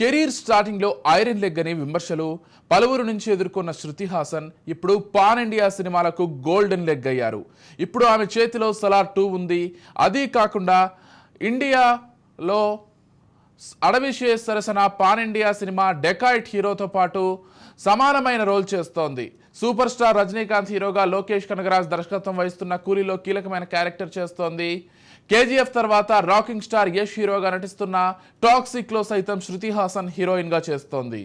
Career స్టార్టింగ్లో iron leg అనే విమర్శలు పలువురు నుంచి ఎదుర్కొన్న శృతి హాసన్ ఇప్పుడు పాన్ ఇండియా సినిమాలకు గోల్డెన్ లెగ్ అయ్యారు. ఇప్పుడు ఆమె చేతిలో సలార్ టూ ఉంది. అదీ కాకుండా ఇండియాలో అడవిషే సరసన పాన్ ఇండియా సినిమా డెకాయిట్ హీరోతో పాటు సమానమైన రోల్ చేస్తోంది. సూపర్ స్టార్ రజనీకాంత్ హీరోగా లోకేష్ కనగరాజ్ దర్శకత్వం వహిస్తున్న కూలీలో కీలకమైన క్యారెక్టర్ చేస్తోంది. కేజీఎఫ్ తర్వాత రాకింగ్ స్టార్ యష్ హీరోగా నటిస్తున్న టాక్సిక్లో సైతం శృతి హాసన్ హీరోయిన్గా చేస్తోంది.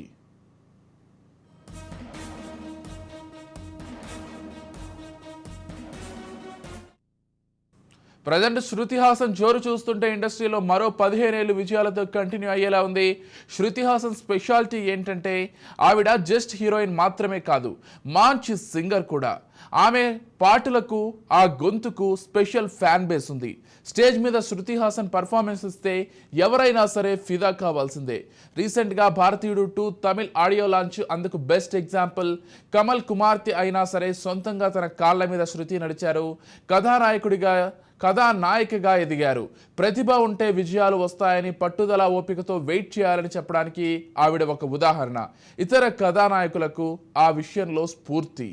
ప్రజెంట్ శృతి హాసన్ జోరు చూస్తుంటే ఇండస్ట్రీలో మరో పదిహేనేళ్ళు విజయాలతో కంటిన్యూ అయ్యేలా ఉంది. శృతి హాసన్ స్పెషాలిటీ ఏంటంటే ఆవిడ జస్ట్ హీరోయిన్ మాత్రమే కాదు మాంచి సింగర్ కూడా. ఆమె పాటలకు ఆ గొంతుకు స్పెషల్ ఫ్యాన్ బేస్ ఉంది. స్టేజ్ మీద శృతి హాసన్ పర్ఫార్మెన్స్ ఇస్తే ఎవరైనా సరే ఫిదా కావాల్సిందే. రీసెంట్గా Bharateeyudu two Tamil audio launch అందుకు బెస్ట్ ఎగ్జాంపుల్ కమల్ కుమార్తె అయినా సరే సొంతంగా తన కాళ్ళ మీద శృతి నడిచారు. కథానాయకుడిగా కథానాయికగా ఎదిగారు. ప్రతిభ ఉంటే విజయాలు వస్తాయని పట్టుదల ఓపికతో వెయిట్ చేయాలని చెప్పడానికి ఆవిడ ఒక ఉదాహరణ. ఇతర కథానాయకులకు ఆ విషయంలో స్ఫూర్తి.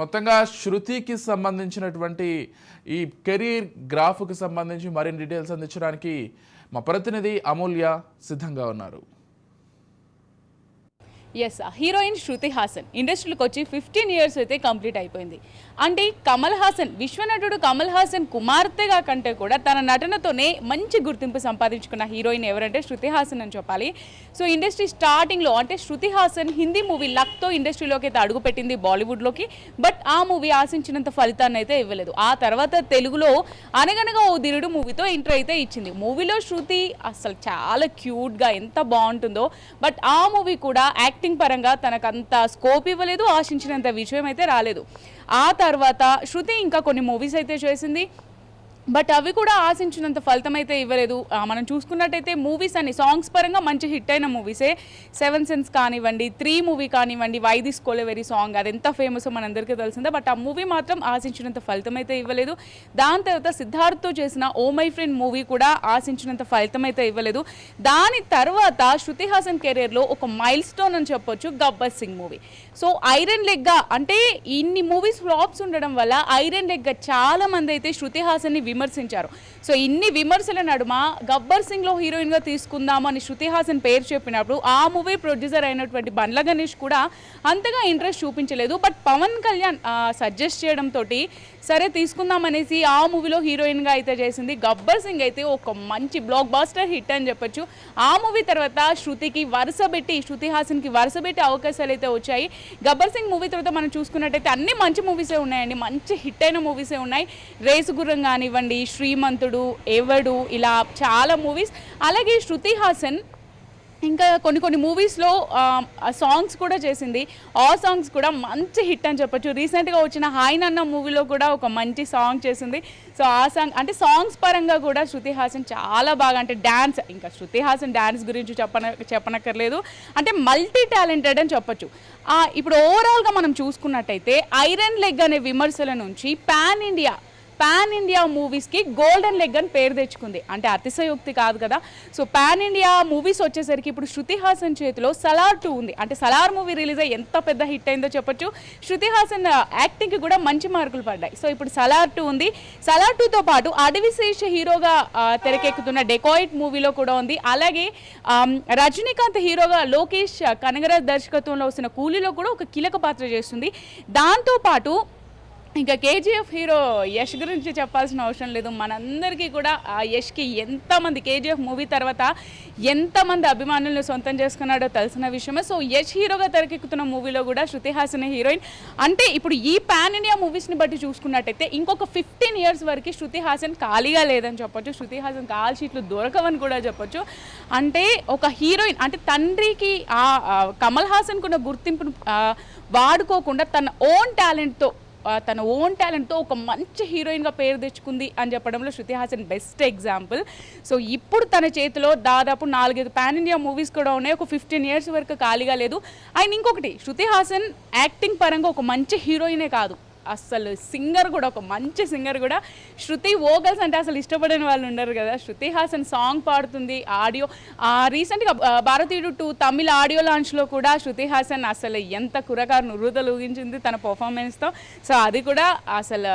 మొత్తంగా శృతికి సంబంధించినటువంటి ఈ కెరీర్ గ్రాఫ్కి సంబంధించి మరిన్ని డీటెయిల్స్ అందించడానికి మా ప్రతినిధి అమూల్య సిద్ధంగా ఉన్నారు. ఎస్ హీరోయిన్ శృతి హాసన్ ఇండస్ట్రీలోకి వచ్చి ఫిఫ్టీన్ ఇయర్స్ అయితే కంప్లీట్ అయిపోయింది. అంటే కమల్ హాసన్ విశ్వనటుడు కమల్ హాసన్ కుమార్తెగా కంటే కూడా తన నటనతోనే మంచి గుర్తింపు సంపాదించుకున్న హీరోయిన్ ఎవరంటే శృతి హాసన్ అని చెప్పాలి. సో ఇండస్ట్రీ స్టార్టింగ్లో అంటే శృతి హాసన్ హిందీ మూవీ లక్తో ఇండస్ట్రీలోకి అయితే అడుగుపెట్టింది బాలీవుడ్లోకి బట్ ఆ మూవీ ఆశించినంత ఫలితాన్ని అయితే ఇవ్వలేదు. ఆ తర్వాత తెలుగులో అనగనగా ఓ దిరుడు మూవీతో ఎంట్రీ అయితే ఇచ్చింది. మూవీలో శృతి అసలు చాలా క్యూట్గా ఎంత బాగుంటుందో. బట్ ఆ మూవీ కూడా యాక్ట్ యాక్టింగ్ పరంగా తనకు అంత స్కోప్ ఇవ్వలేదు ఆశించినంత విజయం అయితే రాలేదు. ఆ తర్వాత శృతి ఇంకా కొన్ని మూవీస్ అయితే చేసింది. బట్ అవి కూడా ఆశించినంత ఫలితం అయితే ఇవ్వలేదు మనం చూసుకున్నట్టయితే మూవీస్ అన్ని సాంగ్స్ పరంగా మంచి హిట్ అయిన మూవీసే. సెవెన్ సెన్స్ కానివ్వండి త్రీ మూవీ కానివ్వండి వై దిస్ సాంగ్ అది ఎంత ఫేమస్ మనందరికీ తెలిసిందే. బట్ ఆ మూవీ మాత్రం ఆశించినంత ఫలితం అయితే ఇవ్వలేదు. దాని తర్వాత సిద్ధార్థ్తో చేసిన ఓ మై ఫ్రెండ్ మూవీ కూడా ఆశించినంత ఫలితం అయితే ఇవ్వలేదు. దాని తర్వాత శృతి హాసన్ కెరీర్లో ఒక మైల్ స్టోన్ అని చెప్పొచ్చు Gabbar Singh movie. So iron లెగ్గా అంటే ఇన్ని మూవీస్ ఫ్లాప్స్ ఉండడం వల్ల ఐరన్ లెగ్గా చాలా మంది అయితే శృతి హాసన్ని విమర్శించారు. సో ఇన్ని విమర్శల నడుమ గబ్బర్ సింగ్లో హీరోయిన్గా తీసుకుందాము అని శృతి హాసన్ పేరు చెప్పినప్పుడు ఆ మూవీ ప్రొడ్యూసర్ అయినటువంటి బండ్ల గణేష్ కూడా అంతగా ఇంట్రెస్ట్ చూపించలేదు. బట్ పవన్ కళ్యాణ్ సజెస్ట్ చేయడంతో సరే తీసుకుందాం అనేసి ఆ మూవీలో హీరోయిన్గా అయితే చేసింది. గబ్బర్ సింగ్ అయితే ఒక మంచి బ్లాక్ బాస్టర్ హిట్ అని చెప్పొచ్చు. ఆ మూవీ తర్వాత శృతికి వరుస పెట్టి శృతి హాసన్కి వరుస పెట్టి అవకాశాలు అయితే వచ్చాయి. గబ్బర్ సింగ్ మూవీ తర్వాత మనం చూసుకున్నట్టయితే అన్ని మంచి మూవీసే ఉన్నాయండి. మంచి హిట్ అయిన మూవీసే ఉన్నాయి. రేసు గుర్రం కానివ్వండి శ్రీమంతుడు ఎవడు ఇలా చాలా మూవీస్ అలాగే శృతి హాసన్ ఇంకా కొన్ని కొన్ని మూవీస్లో సాంగ్స్ కూడా చేసింది. ఆ సాంగ్స్ కూడా మంచి హిట్ అని చెప్పొచ్చు. రీసెంట్గా వచ్చిన హాయ్ నన్న మూవీలో కూడా ఒక మంచి సాంగ్ చేసింది. సో ఆ సాంగ్ అంటే సాంగ్స్ పరంగా కూడా శృతి హాసన్ చాలా బాగా అంటే డ్యాన్స్ ఇంకా శృతి హాసన్ డ్యాన్స్ గురించి చెప్పన చెప్పనక్కర్లేదు. అంటే మల్టీ టాలెంటెడ్ అని చెప్పొచ్చు. ఇప్పుడు ఓవరాల్గా మనం చూసుకున్నట్టయితే ఐరన్ లెగ్ అనే విమర్శల నుంచి పాన్ ఇండియా పాన్ ఇండియా మూవీస్కి గోల్డెన్ లెగ్ అని పేరు తెచ్చుకుంది. అంటే అతిశయోక్తి కాదు కదా. సో పాన్ ఇండియా మూవీస్ వచ్చేసరికి ఇప్పుడు శృతి హాసన్ చేతిలో సలార్ టూ ఉంది. అంటే సలార్ మూవీ రిలీజ్ అయ్యి ఎంత పెద్ద హిట్ అయిందో చెప్పొచ్చు. శృతి హాసన్ యాక్టింగ్కి కూడా మంచి మార్కులు పడ్డాయి. సో ఇప్పుడు సలార్ టూ ఉంది. సలార్ టూతో పాటు అడవిశేష హీరోగా తెరకెక్కుతున్న డెకాయిట్ మూవీలో కూడా ఉంది. అలాగే రజనీకాంత్ హీరోగా లోకేష్ కనగరాజ్ దర్శకత్వంలో వస్తున్న కూలీలో కూడా ఒక కీలక పాత్ర చేస్తుంది. దాంతోపాటు ఇంకా కేజీఎఫ్ హీరో యష్ గురించి చెప్పాల్సిన అవసరం లేదు. మనందరికీ కూడా ఆ యష్కి ఎంతమంది కేజీఎఫ్ మూవీ తర్వాత ఎంతమంది అభిమానులను సొంతం చేసుకున్నాడో తెలిసిన విషయమే. సో యష్ హీరోగా తెరకెక్కుతున్న మూవీలో కూడా శృతి హాసన్ హీరోయిన్. అంటే ఇప్పుడు ఈ పాన్ ఇండియా మూవీస్ని బట్టి చూసుకున్నట్టయితే ఇంకొక ఫిఫ్టీన్ ఇయర్స్ వరకు శృతి హాసన్ ఖాళీగా లేదని చెప్పొచ్చు. శృతి హాసన్ కాల్ షీట్లు దొరకవని కూడా చెప్పొచ్చు. అంటే ఒక హీరోయిన్ అంటే తండ్రికి ఆ కమల్ హాసన్కున్న గుర్తింపును వాడుకోకుండా తన ఓన్ టాలెంట్తో తన ఓన్ టాలెంట్తో ఒక మంచి హీరోయిన్గా పేరు తెచ్చుకుంది అని చెప్పడంలో Shruti Haasan best example. So ఇప్పుడు తన చేతిలో దాదాపు నాలుగైదు పాన్ ఇండియా మూవీస్ కూడా ఉన్నాయి. ఒక ఫిఫ్టీన్ ఇయర్స్ వరకు ఖాళీగా లేదు. అండ్ ఇంకొకటి శృతి హాసన్ యాక్టింగ్ పరంగా ఒక మంచి హీరోయినే కాదు. అస్సలు సింగర్ కూడా ఒక మంచి సింగర్ కూడా. శృతి ఓగల్స్ అంటే అసలు ఇష్టపడని వాళ్ళు ఉండరు కదా. శృతి హాసన్ సాంగ్ పాడుతుంది ఆడియో. రీసెంట్గా భారతీయుడు టూ తమిళ ఆడియో లాంచ్లో కూడా శృతి హాసన్ అసలు ఎంత కురకారు నురుదలు ఊగించింది తన పర్ఫార్మెన్స్తో సో అది కూడా అసలు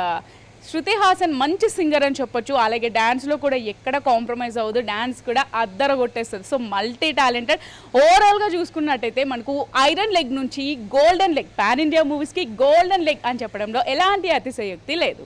శృతి హాసన్ మంచి సింగర్ అని చెప్పొచ్చు. అలాగే డ్యాన్స్లో కూడా ఎక్కడ కాంప్రమైజ్ అవ్వదు. డ్యాన్స్ కూడా అద్దర కొట్టేస్తుంది సో మల్టీ టాలెంటెడ్ ఓవరాల్గా చూసుకున్నట్టయితే మనకు ఐరన్ లెగ్ నుంచి గోల్డెన్ లెగ్ పాన్ ఇండియా మూవీస్కి గోల్డెన్ లెగ్ అని చెప్పడంలో ఎలాంటి అతిశయోక్తి లేదు.